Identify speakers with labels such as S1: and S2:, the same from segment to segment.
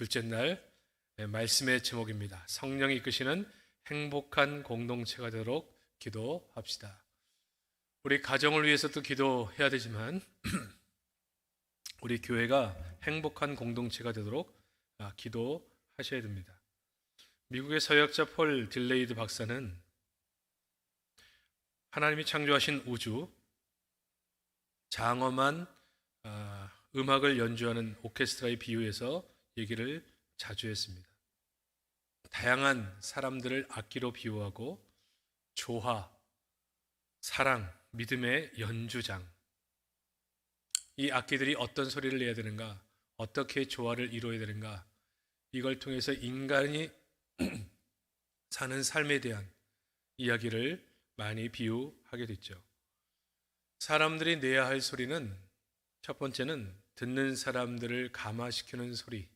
S1: 둘째 날 네, 말씀의 제목입니다. 성령이 이끄시는 행복한 공동체가 되도록 기도합시다. 우리 가정을 위해서도 기도해야 되지만 우리 교회가 행복한 공동체가 되도록 아, 기도하셔야 됩니다. 미국의 서역자 폴 딜레이드 박사는 하나님이 창조하신 우주 장엄한 아, 음악을 연주하는 오케스트라의 비유에서 얘기를 자주 했습니다. 다양한 사람들을 악기로 비유하고 조화, 사랑, 믿음의 연주장. 이 악기들이 어떤 소리를 내야 되는가, 어떻게 조화를 이루어야 되는가, 이걸 통해서 인간이 사는 삶에 대한 이야기를 많이 비유하게 됐죠. 사람들이 내야 할 소리는 첫 번째는 듣는 사람들을 감화시키는 소리.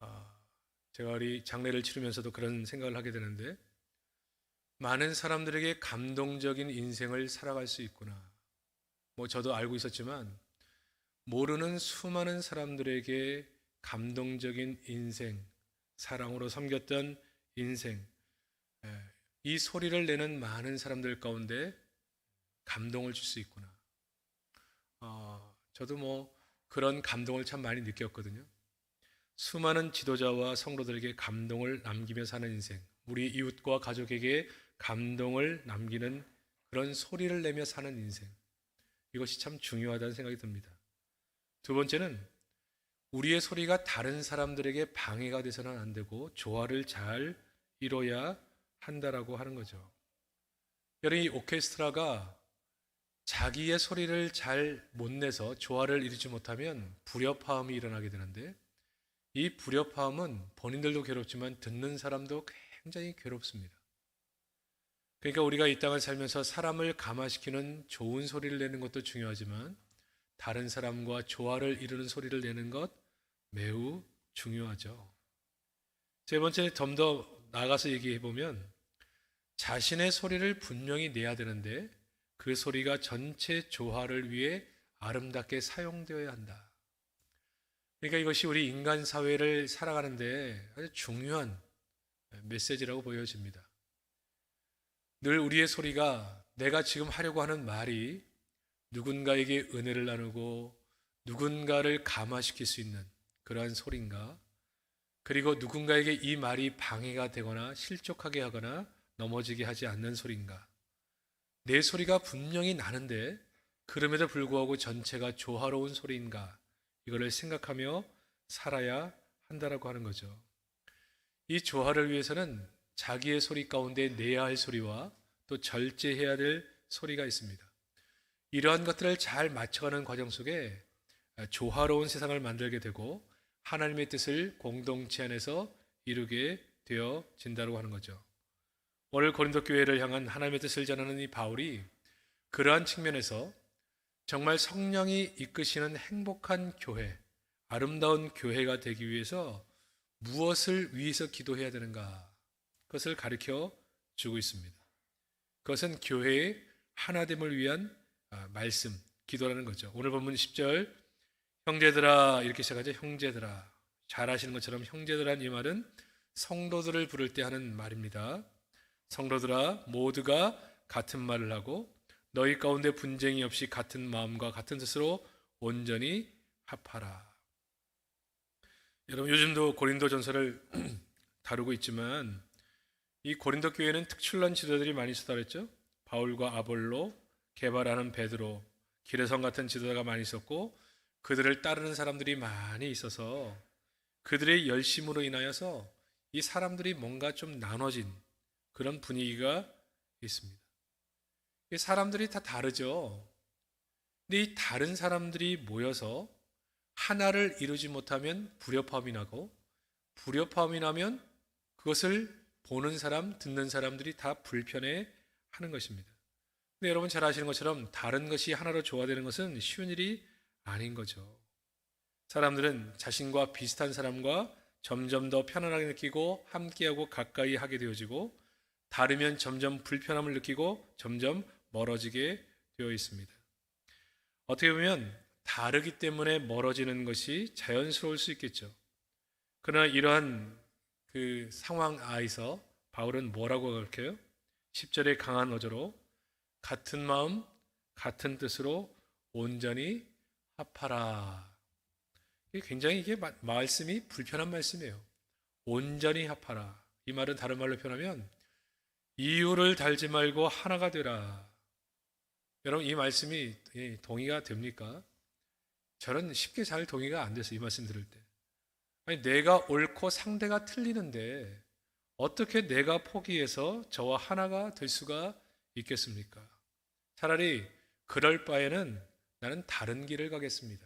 S1: 아, 제가 우리 장례를 치르면서도 그런 생각을 하게 되는데 많은 사람들에게 감동적인 인생을 살아갈 수 있구나. 뭐 저도 알고 있었지만 모르는 수많은 사람들에게 감동적인 인생, 사랑으로 섬겼던 인생, 예, 이 소리를 내는 많은 사람들 가운데 감동을 줄 수 있구나. 어, 저도 뭐 그런 감동을 참 많이 느꼈거든요. 수많은 지도자와 성도들에게 감동을 남기며 사는 인생, 우리 이웃과 가족에게 감동을 남기는 그런 소리를 내며 사는 인생. 이것이 참 중요하다는 생각이 듭니다. 두 번째는 우리의 소리가 다른 사람들에게 방해가 돼서는 안 되고 조화를 잘 이뤄야 한다라고 하는 거죠. 여러분 이 오케스트라가 자기의 소리를 잘 못 내서 조화를 이루지 못하면 불협화음이 일어나게 되는데 이 불협화음은 본인들도 괴롭지만 듣는 사람도 굉장히 괴롭습니다. 그러니까 우리가 이 땅을 살면서 사람을 감화시키는 좋은 소리를 내는 것도 중요하지만 다른 사람과 조화를 이루는 소리를 내는 것 매우 중요하죠. 세 번째 좀 더 나가서 얘기해 보면 자신의 소리를 분명히 내야 되는데 그 소리가 전체 조화를 위해 아름답게 사용되어야 한다. 그러니까 이것이 우리 인간 사회를 살아가는데 아주 중요한 메시지라고 보여집니다. 늘 우리의 소리가 내가 지금 하려고 하는 말이 누군가에게 은혜를 나누고 누군가를 감화시킬 수 있는 그러한 소리인가? 그리고 누군가에게 이 말이 방해가 되거나 실족하게 하거나 넘어지게 하지 않는 소리인가? 내 소리가 분명히 나는데 그럼에도 불구하고 전체가 조화로운 소리인가? 이거를 생각하며 살아야 한다라고 하는 거죠. 이 조화를 위해서는 자기의 소리 가운데 내야 할 소리와 또 절제해야 될 소리가 있습니다. 이러한 것들을 잘 맞춰가는 과정 속에 조화로운 세상을 만들게 되고 하나님의 뜻을 공동체 안에서 이루게 되어진다고 하는 거죠. 오늘 고린도 교회를 향한 하나님의 뜻을 전하는 이 바울이 그러한 측면에서 정말 성령이 이끄시는 행복한 교회, 아름다운 교회가 되기 위해서 무엇을 위해서 기도해야 되는가? 그것을 가르쳐 주고 있습니다. 그것은 교회의 하나됨을 위한 아, 말씀, 기도라는 거죠. 오늘 본문 10절 형제들아 이렇게 시작하죠. 형제들아 잘 아시는 것처럼 형제들한 이 말은 성도들을 부를 때 하는 말입니다. 성도들아 모두가 같은 말을 하고 너희 가운데 분쟁이 없이 같은 마음과 같은 뜻으로 온전히 합하라. 여러분 요즘도 고린도 전서를 다루고 있지만 이 고린도 교회는 특출난 지도자들이 많이 있었다랬죠. 바울과 아볼로, 개발하는 베드로, 기레성 같은 지도자가 많이 있었고 그들을 따르는 사람들이 많이 있어서 그들의 열심으로 인하여서 이 사람들이 뭔가 좀 나눠진 그런 분위기가 있습니다. 사람들이 다 다르죠. 근데 이 다른 사람들이 모여서 하나를 이루지 못하면 불협화음이 나고 불협화음이 나면 그것을 보는 사람, 듣는 사람들이 다 불편해 하는 것입니다. 근데 여러분 잘 아시는 것처럼 다른 것이 하나로 조화되는 것은 쉬운 일이 아닌 거죠. 사람들은 자신과 비슷한 사람과 점점 더 편안하게 느끼고 함께하고 가까이 하게 되어지고 다르면 점점 불편함을 느끼고 점점 멀어지게 되어 있습니다. 어떻게 보면 다르기 때문에 멀어지는 것이 자연스러울 수 있겠죠. 그러나 이러한 그 상황 하에서 바울은 뭐라고 그렇게요? 10절의 강한 어조로 같은 마음 같은 뜻으로 온전히 합하라. 굉장히 이게 마- 말씀이 불편한 말씀이에요. 온전히 합하라. 이 말은 다른 말로 표현하면 이유를 달지 말고 하나가 되라. 여러분 이 말씀이 예, 동의가 됩니까? 저는 쉽게 잘 동의가 안 돼서 이 말씀 들을 때. 아니 내가 옳고 상대가 틀리는데 어떻게 내가 포기해서 저와 하나가 될 수가 있겠습니까? 차라리 그럴 바에는 나는 다른 길을 가겠습니다.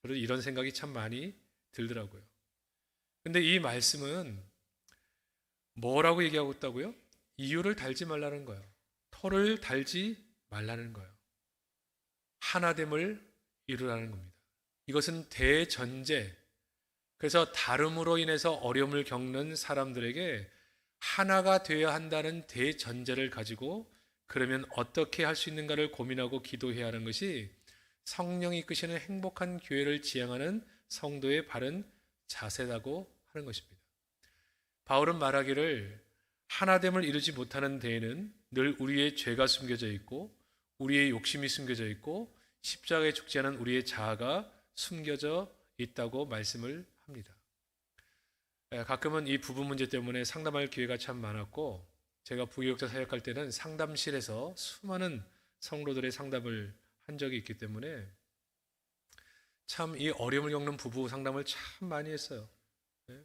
S1: 그래서 이런 생각이 참 많이 들더라고요. 근데 이 말씀은 뭐라고 얘기하고 있다고요? 이유를 달지 말라는 거예요. 토를 달지 말라는 거예요. 하나됨을 이루라는 겁니다. 이것은 대전제. 그래서 다름으로 인해서 어려움을 겪는 사람들에게 하나가 되어야 한다는 대전제를 가지고 그러면 어떻게 할 수 있는가를 고민하고 기도해야 하는 것이 성령이 이끄시는 행복한 교회를 지향하는 성도의 바른 자세라고 하는 것입니다. 바울은 말하기를 하나됨을 이루지 못하는 데에는 늘 우리의 죄가 숨겨져 있고 우리의 욕심이 숨겨져 있고 십자가에 죽지 않은 우리의 자아가 숨겨져 있다고 말씀을 합니다. 에, 가끔은 이 부부 문제 때문에 상담할 기회가 참 많았고 제가 부교육자 사역할 때는 상담실에서 수많은 성도들의 상담을 한 적이 있기 때문에 참 이 어려움을 겪는 부부 상담을 참 많이 했어요. 예.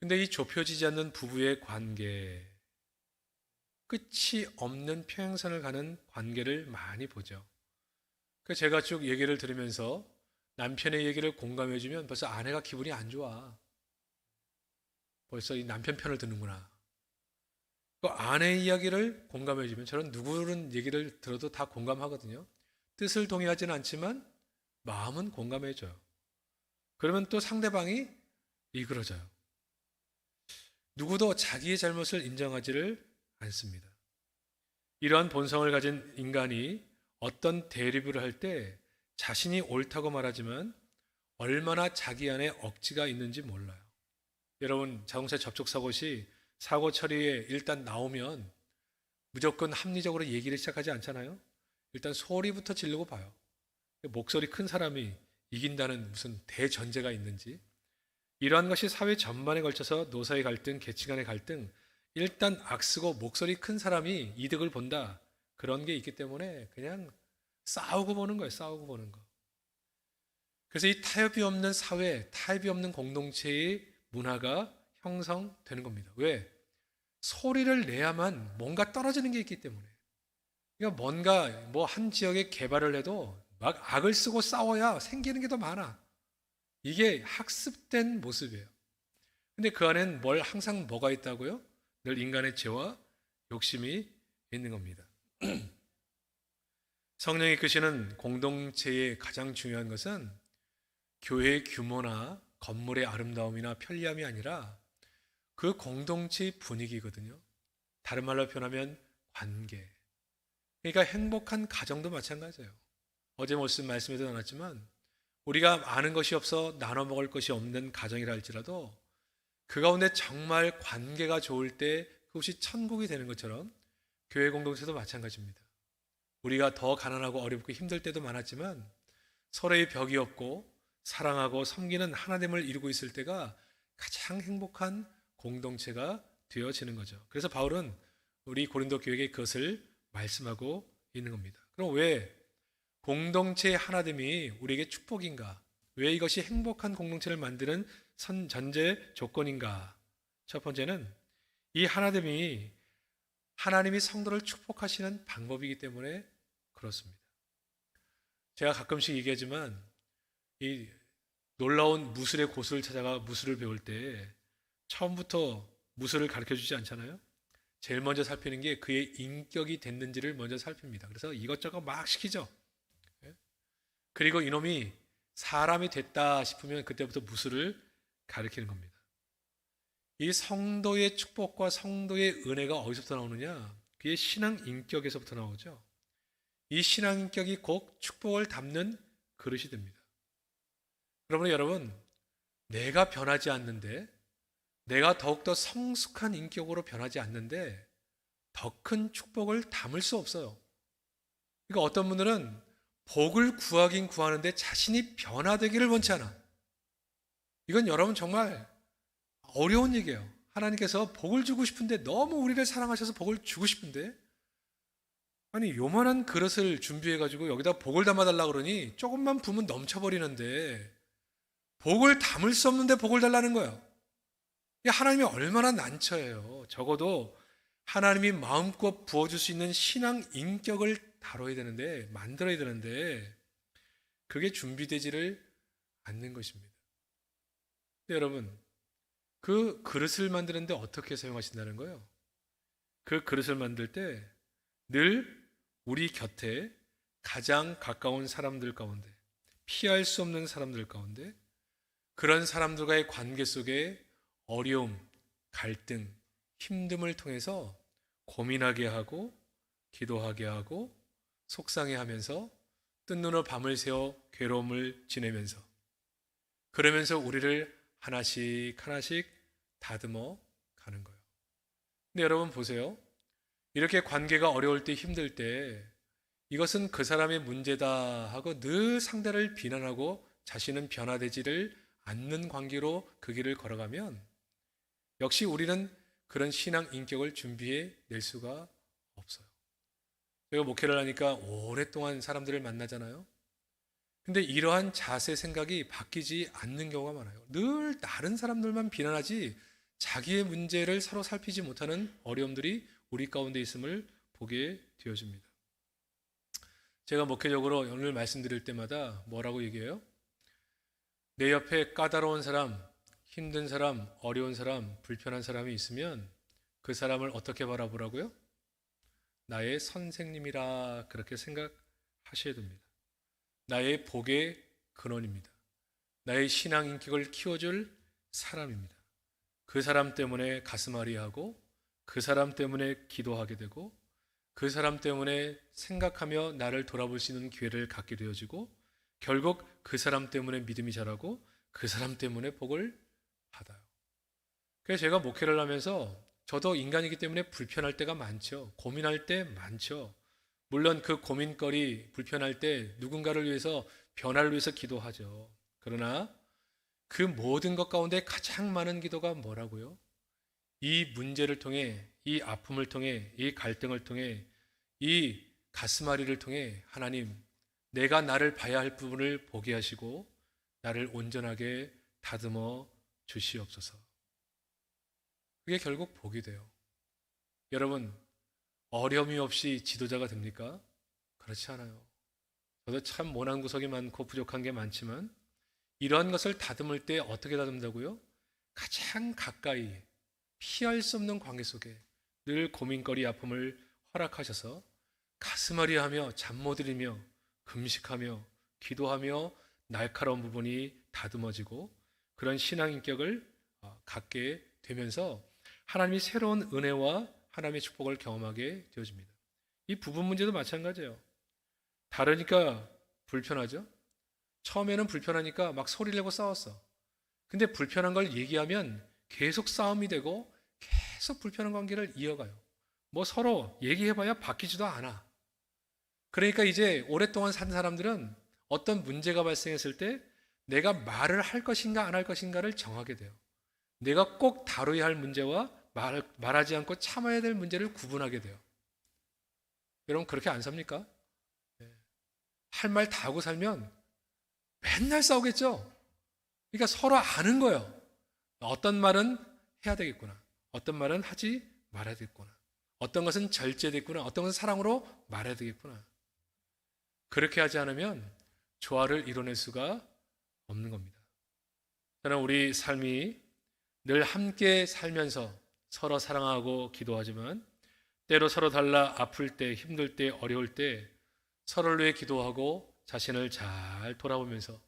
S1: 근데 이 좁혀지지 않는 부부의 관계, 끝이 없는 평행선을 가는 관계를 많이 보죠. 그 제가 쭉 얘기를 들으면서 남편의 얘기를 공감해주면 벌써 아내가 기분이 안 좋아. 벌써 이 남편 편을 듣는구나. 그 아내의 이야기를 공감해주면 저는 누구는 얘기를 들어도 다 공감하거든요. 뜻을 동의하지는 않지만 마음은 공감해줘요. 그러면 또 상대방이 이그러져요. 누구도 자기의 잘못을 인정하지를 않습니다. 이러한 본성을 가진 인간이 어떤 대립을 할 때 자신이 옳다고 말하지만 얼마나 자기 안에 억지가 있는지 몰라요. 여러분 자동차 접촉 사고 시 사고 처리에 일단 나오면 무조건 합리적으로 얘기를 시작하지 않잖아요. 일단 소리부터 지르고 봐요. 목소리 큰 사람이 이긴다는 무슨 대전제가 있는지 이러한 것이 사회 전반에 걸쳐서 노사의 갈등, 계층 간의 갈등, 일단 악쓰고 목소리 큰 사람이 이득을 본다 그런 게 있기 때문에 그냥 싸우고 보는 거예요. 싸우고 보는 거. 그래서 이 타협이 없는 사회, 타협이 없는 공동체의 문화가 형성되는 겁니다. 왜? 소리를 내야만 뭔가 떨어지는 게 있기 때문에. 그러니까 뭔가 뭐 한 지역에 개발을 해도 막 악을 쓰고 싸워야 생기는 게 더 많아. 이게 학습된 모습이에요. 근데 그 안엔 뭘 항상 뭐가 있다고요? 늘 인간의 죄와 욕심이 있는 겁니다. 성령이 끄시는 공동체의 가장 중요한 것은 교회의 규모나 건물의 아름다움이나 편리함이 아니라 그 공동체의 분위기거든요. 다른 말로 표현하면 관계. 그러니까 행복한 가정도 마찬가지예요. 어제 무슨 말씀에도 나왔지만 우리가 아는 것이 없어 나눠 먹을 것이 없는 가정이라 할지라도 그 가운데 정말 관계가 좋을 때 그것이 천국이 되는 것처럼 교회 공동체도 마찬가지입니다. 우리가 더 가난하고 어렵고 힘들 때도 많았지만 서로의 벽이 없고 사랑하고 섬기는 하나됨을 이루고 있을 때가 가장 행복한 공동체가 되어지는 거죠. 그래서 바울은 우리 고린도 교회에 그것을 말씀하고 있는 겁니다. 그럼 왜 공동체의 하나됨이 우리에게 축복인가? 왜 이것이 행복한 공동체를 만드는 선 전제 조건인가? 첫 번째는 이 하나됨이 하나님이 성도를 축복하시는 방법이기 때문에 그렇습니다. 제가 가끔씩 얘기하지만 이 놀라운 무술의 고수를 찾아가 무술을 배울 때 처음부터 무술을 가르쳐 주지 않잖아요. 제일 먼저 살피는 게 그의 인격이 됐는지를 먼저 살핍니다. 그래서 이것저것 막 시키죠. 예? 그리고 이놈이 사람이 됐다 싶으면 그때부터 무술을 가르치는 겁니다. 이 성도의 축복과 성도의 은혜가 어디서부터 나오느냐? 그의 신앙 인격에서부터 나오죠. 이 신앙 인격이 곧 축복을 담는 그릇이 됩니다. 그러므로 여러분, 내가 변하지 않는데 내가 더욱더 성숙한 인격으로 변하지 않는데 더 큰 축복을 담을 수 없어요. 그러니까 어떤 분들은 복을 구하긴 구하는데 자신이 변화되기를 원치 않아. 이건 여러분 정말 어려운 얘기예요. 하나님께서 복을 주고 싶은데 너무 우리를 사랑하셔서 복을 주고 싶은데 아니 요만한 그릇을 준비해 가지고 여기다 복을 담아 달라 그러니 조금만 부으면 넘쳐 버리는데 복을 담을 수 없는데 복을 달라는 거예요. 이 하나님이 얼마나 난처해요. 적어도 하나님이 마음껏 부어줄 수 있는 신앙 인격을 다뤄야 되는데 만들어야 되는데 그게 준비되지를 않는 것입니다. 여러분 그 그릇을 만드는데 어떻게 사용하신다는 거예요? 그 그릇을 만들 때 늘 우리 곁에 가장 가까운 사람들 가운데 피할 수 없는 사람들 가운데 그런 사람들과의 관계 속에 어려움, 갈등, 힘듦을 통해서 고민하게 하고 기도하게 하고 속상해 하면서 뜬 눈으로 밤을 새워 괴로움을 지내면서 그러면서 우리를 하나씩 하나씩 다듬어 가는 거예요. 근데 여러분 보세요. 이렇게 관계가 어려울 때 힘들 때 이것은 그 사람의 문제다 하고 늘 상대를 비난하고 자신은 변화되지를 않는 관계로 그 길을 걸어가면 역시 우리는 그런 신앙 인격을 준비해 낼 수가 없어요. 제가 목회를 하니까 오랫동안 사람들을 만나잖아요. 근데 이러한 자세 생각이 바뀌지 않는 경우가 많아요. 늘 다른 사람들만 비난하지 자기의 문제를 서로 살피지 못하는 어려움들이 우리 가운데 있음을 보게 되어집니다. 제가 목회적으로 오늘 말씀드릴 때마다 뭐라고 얘기해요? 내 옆에 까다로운 사람, 힘든 사람, 어려운 사람, 불편한 사람이 있으면 그 사람을 어떻게 바라보라고요? 나의 선생님이라 그렇게 생각하셔야 됩니다. 나의 복의 근원입니다. 나의 신앙 인격을 키워줄 사람입니다. 그 사람 때문에 가슴 아리하고 그 사람 때문에 기도하게 되고 그 사람 때문에 생각하며 나를 돌아볼 수 있는 기회를 갖게 되어지고 결국 그 사람 때문에 믿음이 자라고 그 사람 때문에 복을 받아요. 그래서 제가 목회를 하면서 저도 인간이기 때문에 불편할 때가 많죠. 고민할 때 많죠. 물론 그 고민거리, 불편할 때 누군가를 위해서 변화를 위해서 기도하죠. 그러나 그 모든 것 가운데 가장 많은 기도가 뭐라고요? 이 문제를 통해, 이 아픔을 통해, 이 갈등을 통해, 이 가슴앓이를 통해 하나님, 내가 나를 봐야 할 부분을 보게 하시고 나를 온전하게 다듬어 주시옵소서. 그게 결국 복이 돼요. 여러분, 어려움이 없이 지도자가 됩니까? 그렇지 않아요. 저도 참 모난 구석이 많고 부족한 게 많지만 이러한 것을 다듬을 때 어떻게 다듬다고요? 가장 가까이 피할 수 없는 관계 속에 늘 고민거리 아픔을 허락하셔서 가슴앓이 하며 잠 못 들이며 금식하며 기도하며 날카로운 부분이 다듬어지고 그런 신앙 인격을 어, 갖게 되면서 하나님이 새로운 은혜와 하나님의 축복을 경험하게 되어집니다. 이 부분 문제도 마찬가지예요. 다르니까 불편하죠? 처음에는 불편하니까 막 소리를 내고 싸웠어. 근데 불편한 걸 얘기하면 계속 싸움이 되고 계속 불편한 관계를 이어가요. 뭐 서로 얘기해봐야 바뀌지도 않아. 그러니까 이제 오랫동안 산 사람들은 어떤 문제가 발생했을 때 내가 말을 할 것인가 안 할 것인가를 정하게 돼요. 내가 꼭 다뤄야 할 문제와 말, 말하지 않고 참아야 될 문제를 구분하게 돼요. 여러분 그렇게 안 삽니까? 할 말 다 하고 살면 맨날 싸우겠죠? 그러니까 서로 아는 거예요. 어떤 말은 해야 되겠구나. 어떤 말은 하지 말아야 되겠구나. 어떤 것은 절제됐구나. 어떤 것은 사랑으로 말해야 되겠구나. 그렇게 하지 않으면 조화를 이뤄낼 수가 없는 겁니다. 저는 우리 삶이 늘 함께 살면서 서로 사랑하고 기도하지만 때로 서로 달라 아플 때, 힘들 때, 어려울 때 서로를 위해 기도하고 자신을 잘 돌아보면서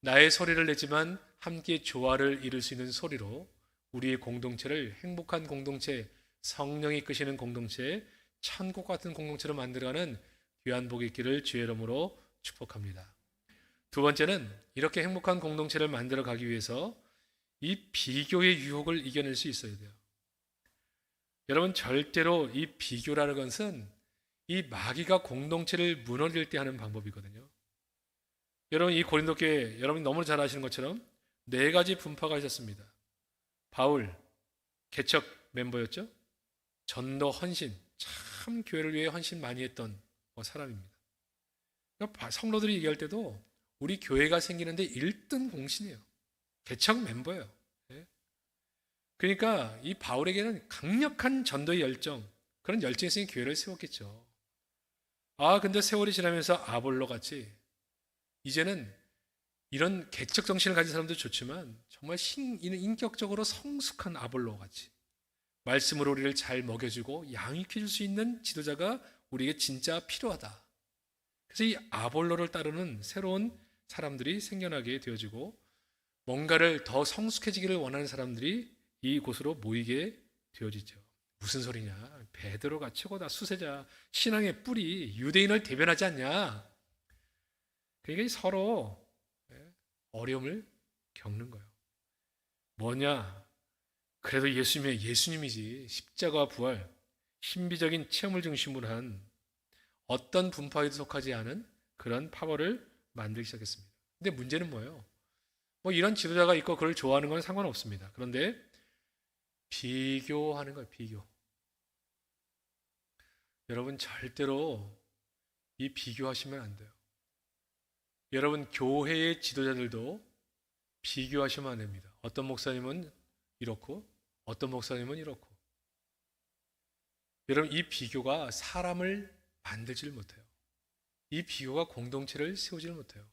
S1: 나의 소리를 내지만 함께 조화를 이룰 수 있는 소리로 우리의 공동체를 행복한 공동체, 성령이 끄시는 공동체, 천국 같은 공동체로 만들어가는 귀한 복이 있기를 주의 이름으로 축복합니다. 두 번째는 이렇게 행복한 공동체를 만들어 가기 위해서 이 비교의 유혹을 이겨낼 수 있어야 돼요. 여러분 절대로 이 비교라는 것은 이 마귀가 공동체를 무너질 때 하는 방법이거든요. 여러분 이 고린도 교회 여러분이 너무 잘 아시는 것처럼 네 가지 분파가 있었습니다. 바울 개척 멤버였죠. 전도 헌신 참 교회를 위해 헌신 많이 했던 뭐 사람입니다. 그러니까 성도들이 얘기할 때도 우리 교회가 생기는데 1등 공신이에요. 개척 멤버예요. 예? 그러니까 이 바울에게는 강력한 전도의 열정, 그런 열정이 있으니 교회를 세웠겠죠. 아, 근데 세월이 지나면서 아볼로 같이 이제는 이런 개척 정신을 가진 사람도 좋지만 정말 신, 인격적으로 성숙한 아볼로 같이 말씀으로 우리를 잘 먹여주고 양육해 줄 수 있는 지도자가 우리에게 진짜 필요하다. 그래서 이 아볼로를 따르는 새로운 사람들이 생겨나게 되어지고 뭔가를 더 성숙해지기를 원하는 사람들이 이곳으로 모이게 되어지죠. 무슨 소리냐? 베드로가 최고다 수세자 신앙의 뿌리 유대인을 대변하지 않냐? 그러니까 서로 예, 어려움을 겪는 거예요. 뭐냐? 그래도 예수님의 예수님이지 십자가 부활 신비적인 체험을 중심으로 한 어떤 분파에도 속하지 않은 그런 파벌을 만들기 시작했습니다. 근데 문제는 뭐예요? 뭐 이런 지도자가 있고 그걸 좋아하는 건 상관없습니다. 그런데 비교하는 거예요, 비교. 여러분 절대로 이 비교하시면 안 돼요. 여러분 교회의 지도자들도 비교하시면 안 됩니다. 어떤 목사님은 이렇고 어떤 목사님은 이렇고. 여러분 이 비교가 사람을 만들지를 못해요. 이 비교가 공동체를 세우지를 못해요.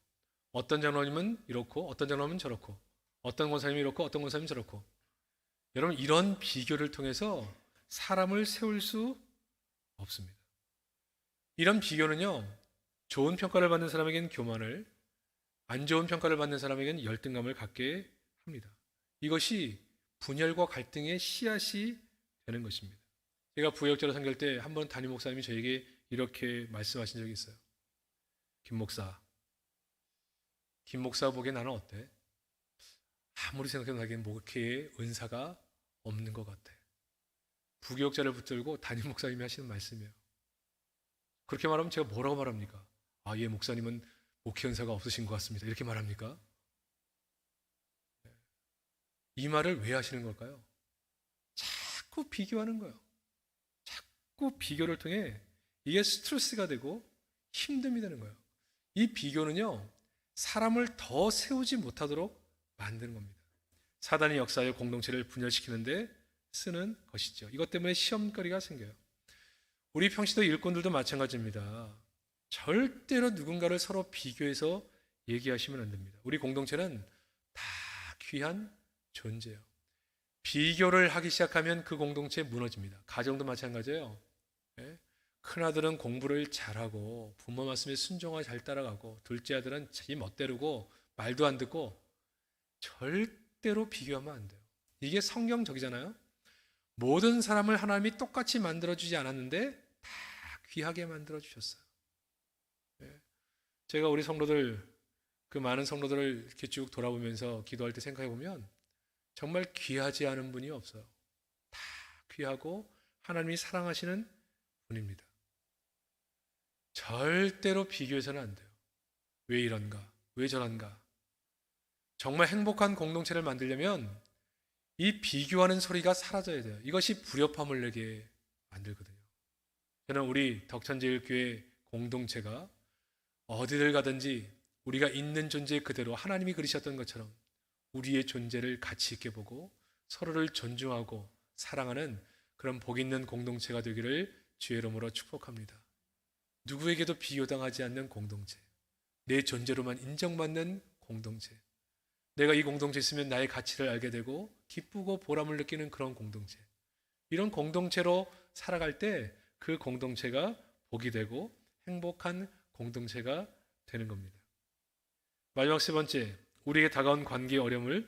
S1: 어떤 장로님은 이렇고 어떤 장로님은 저렇고 어떤 권사님이 이렇고 어떤 권사님은 저렇고 여러분 이런 비교를 통해서 사람을 세울 수 없습니다. 이런 비교는요 좋은 평가를 받는 사람에게는 교만을 안 좋은 평가를 받는 사람에게는 열등감을 갖게 합니다. 이것이 분열과 갈등의 씨앗이 되는 것입니다. 제가 부역자로 섬길 때한 번 담임 목사님이 저에게 이렇게 말씀하신 적이 있어요. 김 목사, 김 목사 보기에 나는 어때? 아무리 생각해도 나에겐 목회에 은사가 없는 것 같아. 부교육자를 붙들고 담임 목사님이 하시는 말씀이에요. 그렇게 말하면 제가 뭐라고 말합니까? 아, 예, 목사님은 목회 은사가 없으신 것 같습니다. 이렇게 말합니까? 이 말을 왜 하시는 걸까요? 자꾸 비교하는 거예요. 자꾸 비교를 통해 이게 스트레스가 되고 힘듦이 되는 거예요. 이 비교는요, 사람을 더 세우지 못하도록 만드는 겁니다. 사단의 역사의 공동체를 분열시키는데 쓰는 것이죠. 이것 때문에 시험거리가 생겨요. 우리 평시도 일꾼들도 마찬가지입니다. 절대로 누군가를 서로 비교해서 얘기하시면 안 됩니다. 우리 공동체는 다 귀한 존재예요. 비교를 하기 시작하면 그 공동체 무너집니다. 가정도 마찬가지예요. 예? 큰아들은 공부를 잘하고 부모 말씀에 순종하고 잘 따라가고 둘째 아들은 자기 멋대로고 말도 안 듣고 절대 로 비교하면 안 돼요. 이게 성경적이잖아요. 모든 사람을 하나님이 똑같이 만들어주지 않았는데 다 귀하게 만들어주셨어요. 예. 제가 우리 성도들 그 많은 성도들을 이렇게 쭉 돌아보면서 기도할 때 생각해 보면 정말 귀하지 않은 분이 없어요. 다 귀하고 하나님이 사랑하시는 분입니다. 절대로 비교해서는 안 돼요. 왜 이런가? 왜 저런가? 정말 행복한 공동체를 만들려면 이 비교하는 소리가 사라져야 돼요. 이것이 불협화음을 내게 만들거든요. 저는 우리 덕천제일교회 공동체가 어디를 가든지 우리가 있는 존재 그대로 하나님이 그리셨던 것처럼 우리의 존재를 가치 있게 보고 서로를 존중하고 사랑하는 그런 복 있는 공동체가 되기를 주의 이름으로 축복합니다. 누구에게도 비교당하지 않는 공동체. 내 존재로만 인정받는 공동체. 내가 이 공동체에 있으면 나의 가치를 알게 되고 기쁘고 보람을 느끼는 그런 공동체. 이런 공동체로 살아갈 때 그 공동체가 복이 되고 행복한 공동체가 되는 겁니다. 마지막 세 번째, 우리에게 다가온 관계의 어려움을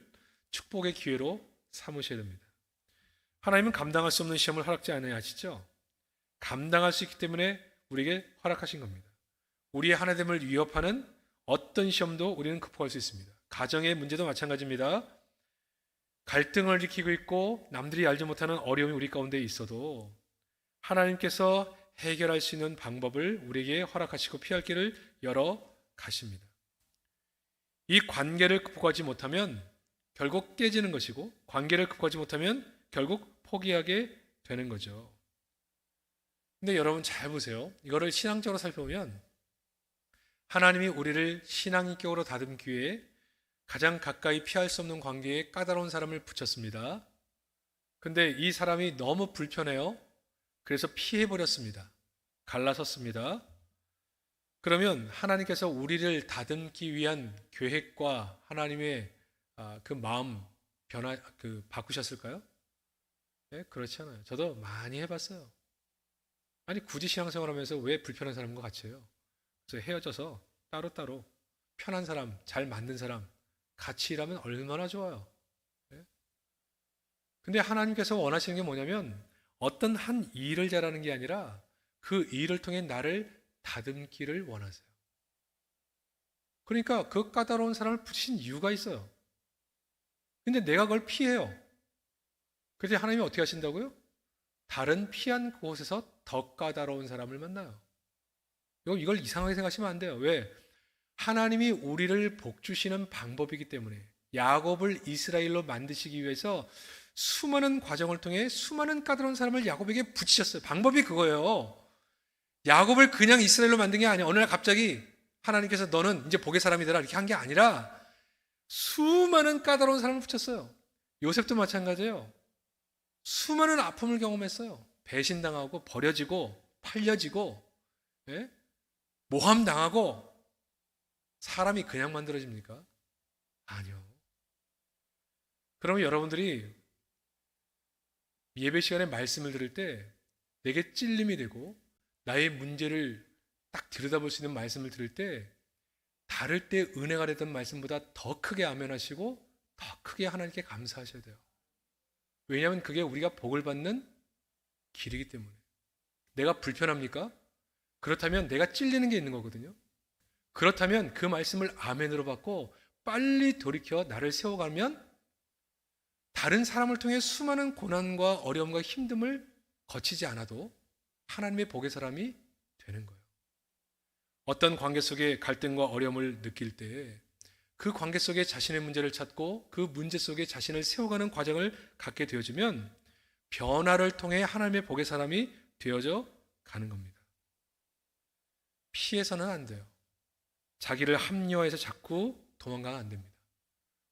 S1: 축복의 기회로 삼으셔야 됩니다. 하나님은 감당할 수 없는 시험을 허락지 않아야 하시죠? 감당할 수 있기 때문에 우리에게 허락하신 겁니다. 우리의 하나됨을 위협하는 어떤 시험도 우리는 극복할 수 있습니다. 가정의 문제도 마찬가지입니다. 갈등을 일으키고 있고 남들이 알지 못하는 어려움이 우리 가운데 있어도 하나님께서 해결할 수 있는 방법을 우리에게 허락하시고 피할 길을 열어 가십니다. 이 관계를 극복하지 못하면 결국 깨지는 것이고 관계를 극복하지 못하면 결국 포기하게 되는 거죠. 근데 여러분 잘 보세요. 이거를 신앙적으로 살펴보면 하나님이 우리를 신앙인격으로 다듬기 위해 가장 가까이 피할 수 없는 관계에 까다로운 사람을 붙였습니다. 근데 이 사람이 너무 불편해요. 그래서 피해버렸습니다. 갈라섰습니다. 그러면 하나님께서 우리를 다듬기 위한 계획과 하나님의 아, 그 마음 변화, 그 바꾸셨을까요? 네, 그렇지 않아요. 저도 많이 해봤어요. 아니, 굳이 신앙생활 하면서 왜 불편한 사람과 같이 해요? 그래서 헤어져서 따로따로 편한 사람, 잘 맞는 사람, 같이 일하면 얼마나 좋아요. 네? 근데 하나님께서 원하시는 게 뭐냐면 어떤 한 일을 잘하는 게 아니라 그 일을 통해 나를 다듬기를 원하세요. 그러니까 그 까다로운 사람을 붙이신 이유가 있어요. 근데 내가 그걸 피해요. 그래서 하나님이 어떻게 하신다고요? 다른 피한 곳에서 더 까다로운 사람을 만나요. 이걸 이상하게 생각하시면 안 돼요. 왜? 하나님이 우리를 복 주시는 방법이기 때문에 야곱을 이스라엘로 만드시기 위해서 수많은 과정을 통해 수많은 까다로운 사람을 야곱에게 붙이셨어요. 방법이 그거예요. 야곱을 그냥 이스라엘로 만든 게 아니야. 어느 날 갑자기 하나님께서 너는 이제 복의 사람이 되라 이렇게 한 게 아니라 수많은 까다로운 사람을 붙였어요. 요셉도 마찬가지예요. 수많은 아픔을 경험했어요. 배신당하고 버려지고 팔려지고 예? 모함당하고 사람이 그냥 만들어집니까? 아니요. 그러면 여러분들이 예배 시간에 말씀을 들을 때 내게 찔림이 되고 나의 문제를 딱 들여다볼 수 있는 말씀을 들을 때 다를 때 은혜가 되던 말씀보다 더 크게 아멘하시고 더 크게 하나님께 감사하셔야 돼요. 왜냐하면 그게 우리가 복을 받는 길이기 때문에. 내가 불편합니까? 그렇다면 내가 찔리는 게 있는 거거든요. 그렇다면 그 말씀을 아멘으로 받고 빨리 돌이켜 나를 세워가면 다른 사람을 통해 수많은 고난과 어려움과 힘듦을 거치지 않아도 하나님의 복의 사람이 되는 거예요. 어떤 관계 속에 갈등과 어려움을 느낄 때 그 관계 속에 자신의 문제를 찾고 그 문제 속에 자신을 세워가는 과정을 갖게 되어지면 변화를 통해 하나님의 복의 사람이 되어져 가는 겁니다. 피해서는 안 돼요. 자기를 합리화해서 자꾸 도망가면 안 됩니다.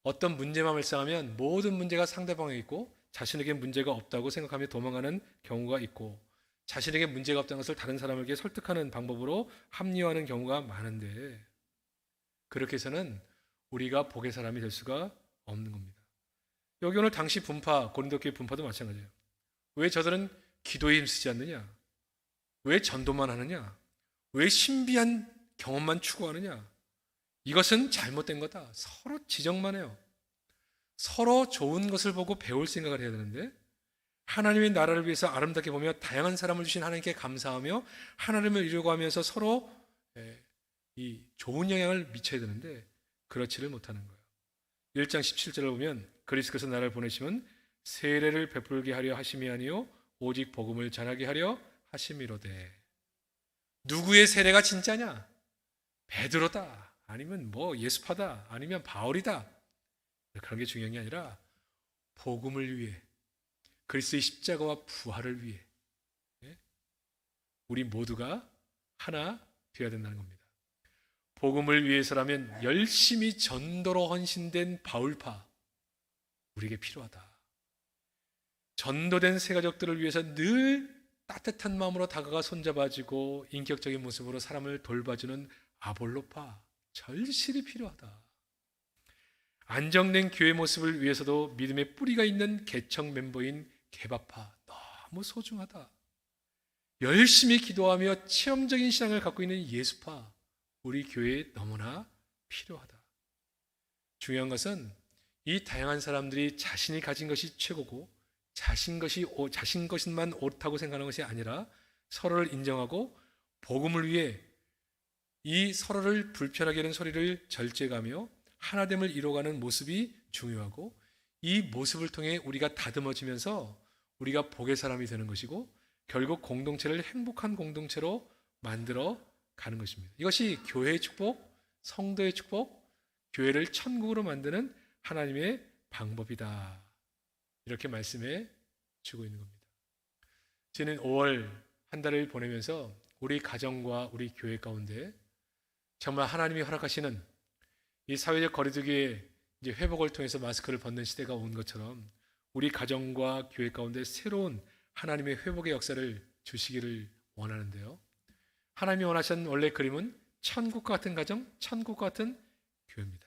S1: 어떤 문제만 발생하면 모든 문제가 상대방에 있고 자신에게 문제가 없다고 생각하며 도망가는 경우가 있고 자신에게 문제가 없다는 것을 다른 사람에게 설득하는 방법으로 합리화하는 경우가 많은데 그렇게 해서는 우리가 복의 사람이 될 수가 없는 겁니다. 여기 오늘 당시 분파, 고린도교회 분파도 마찬가지예요. 왜 저들은 기도에 힘쓰지 않느냐? 왜 전도만 하느냐? 왜 신비한 경험만 추구하느냐? 이것은 잘못된 거다. 서로 지적만 해요. 서로 좋은 것을 보고 배울 생각을 해야 되는데 하나님의 나라를 위해서 아름답게 보며 다양한 사람을 주신 하나님께 감사하며 하나님을 이루고 하면서 서로 예, 이 좋은 영향을 미쳐야 되는데 그렇지를 못하는 거예요. 1장 17절을 보면 그리스도께서 나를 보내시면 세례를 베풀게 하려 하심이 아니요 오직 복음을 전하게 하려 하심이로되 누구의 세례가 진짜냐? 베드로다 아니면 뭐 예수파다 아니면 바울이다 그런 게 중요한 게 아니라 복음을 위해 그리스도의 십자가와 부활을 위해 예? 우리 모두가 하나 되어야 된다는 겁니다. 복음을 위해서라면 열심히 전도로 헌신된 바울파 우리에게 필요하다. 전도된 새 가족들을 위해서 늘 따뜻한 마음으로 다가가 손잡아주고 인격적인 모습으로 사람을 돌봐주는 아볼로파 절실히 필요하다. 안정된 교회 모습을 위해서도 믿음의 뿌리가 있는 개척 멤버인 개바파 너무 소중하다. 열심히 기도하며 체험적인 신앙을 갖고 있는 예수파 우리 교회에 너무나 필요하다. 중요한 것은 이 다양한 사람들이 자신이 가진 것이 최고고 자신 것이 자신 것만 옳다고 생각하는 것이 아니라 서로를 인정하고 복음을 위해 이 서로를 불편하게 하는 소리를 절제가며 하나됨을 이뤄가는 모습이 중요하고 이 모습을 통해 우리가 다듬어지면서 우리가 복의 사람이 되는 것이고 결국 공동체를 행복한 공동체로 만들어 가는 것입니다. 이것이 교회의 축복, 성도의 축복, 교회를 천국으로 만드는 하나님의 방법이다. 이렇게 말씀해 주고 있는 겁니다. 저는 5월 한 달을 보내면서 우리 가정과 우리 교회 가운데 정말 하나님이 허락하시는 이 사회적 거리두기의 이제 회복을 통해서 마스크를 벗는 시대가 온 것처럼 우리 가정과 교회 가운데 새로운 하나님의 회복의 역사를 주시기를 원하는데요. 하나님이 원하신 원래 그림은 천국과 같은 가정, 천국과 같은 교회입니다.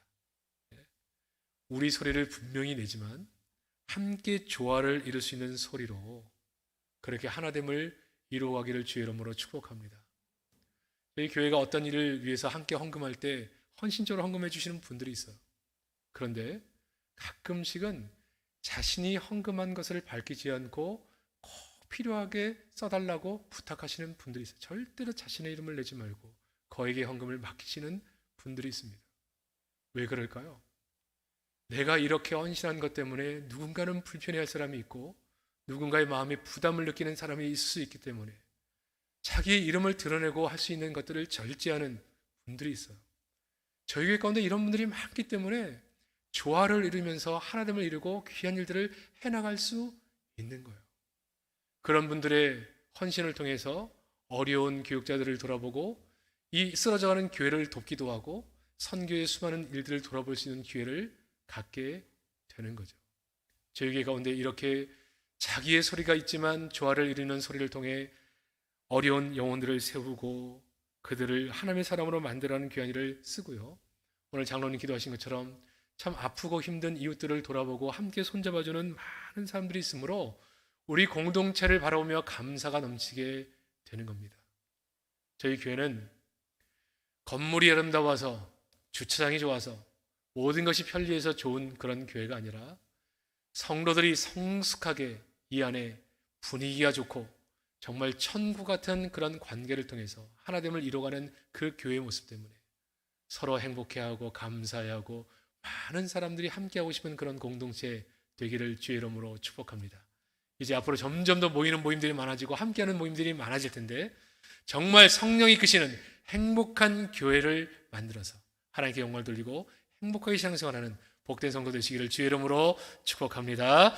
S1: 우리 소리를 분명히 내지만 함께 조화를 이룰 수 있는 소리로 그렇게 하나됨을 이루어가기를 주의 이름으로 축복합니다. 저희 교회가 어떤 일을 위해서 함께 헌금할 때 헌신적으로 헌금해 주시는 분들이 있어요. 그런데 가끔씩은 자신이 헌금한 것을 밝히지 않고 꼭 필요하게 써달라고 부탁하시는 분들이 있어요. 절대로 자신의 이름을 내지 말고 거에게 헌금을 맡기시는 분들이 있습니다. 왜 그럴까요? 내가 이렇게 헌신한 것 때문에 누군가는 불편해할 사람이 있고 누군가의 마음에 부담을 느끼는 사람이 있을 수 있기 때문에 자기의 이름을 드러내고 할 수 있는 것들을 절제하는 분들이 있어요. 저희 교회 가운데 이런 분들이 많기 때문에 조화를 이루면서 하나됨을 이루고 귀한 일들을 해나갈 수 있는 거예요. 그런 분들의 헌신을 통해서 어려운 교육자들을 돌아보고 이 쓰러져가는 교회를 돕기도 하고 선교의 수많은 일들을 돌아볼 수 있는 기회를 갖게 되는 거죠. 저희 교회 가운데 이렇게 자기의 소리가 있지만 조화를 이루는 소리를 통해 어려운 영혼들을 세우고 그들을 하나님의 사람으로 귀한 일을 쓰고요. 오늘 장로님 기도하신 것처럼 참 아프고 힘든 이웃들을 돌아보고 함께 손잡아주는 많은 사람들이 있으므로 우리 공동체를 바라보며 감사가 넘치게 되는 겁니다. 저희 교회는 건물이 아름다워서 주차장이 좋아서 모든 것이 편리해서 좋은 그런 교회가 아니라 성도들이 성숙하게 이 안에 분위기가 좋고 정말 천국 같은 그런 관계를 통해서 하나됨을 이뤄가는 그 교회의 모습 때문에 서로 행복해하고 감사해하고 많은 사람들이 함께하고 싶은 그런 공동체 되기를 주의 이름으로 축복합니다. 이제 앞으로 점점 더 모이는 모임들이 많아지고 함께하는 모임들이 많아질 텐데 정말 성령이 크시는 행복한 교회를 만들어서 하나님께 영광을 돌리고 행복하게 신앙생활하는 복된 성도 되시기를 주의 이름으로 축복합니다.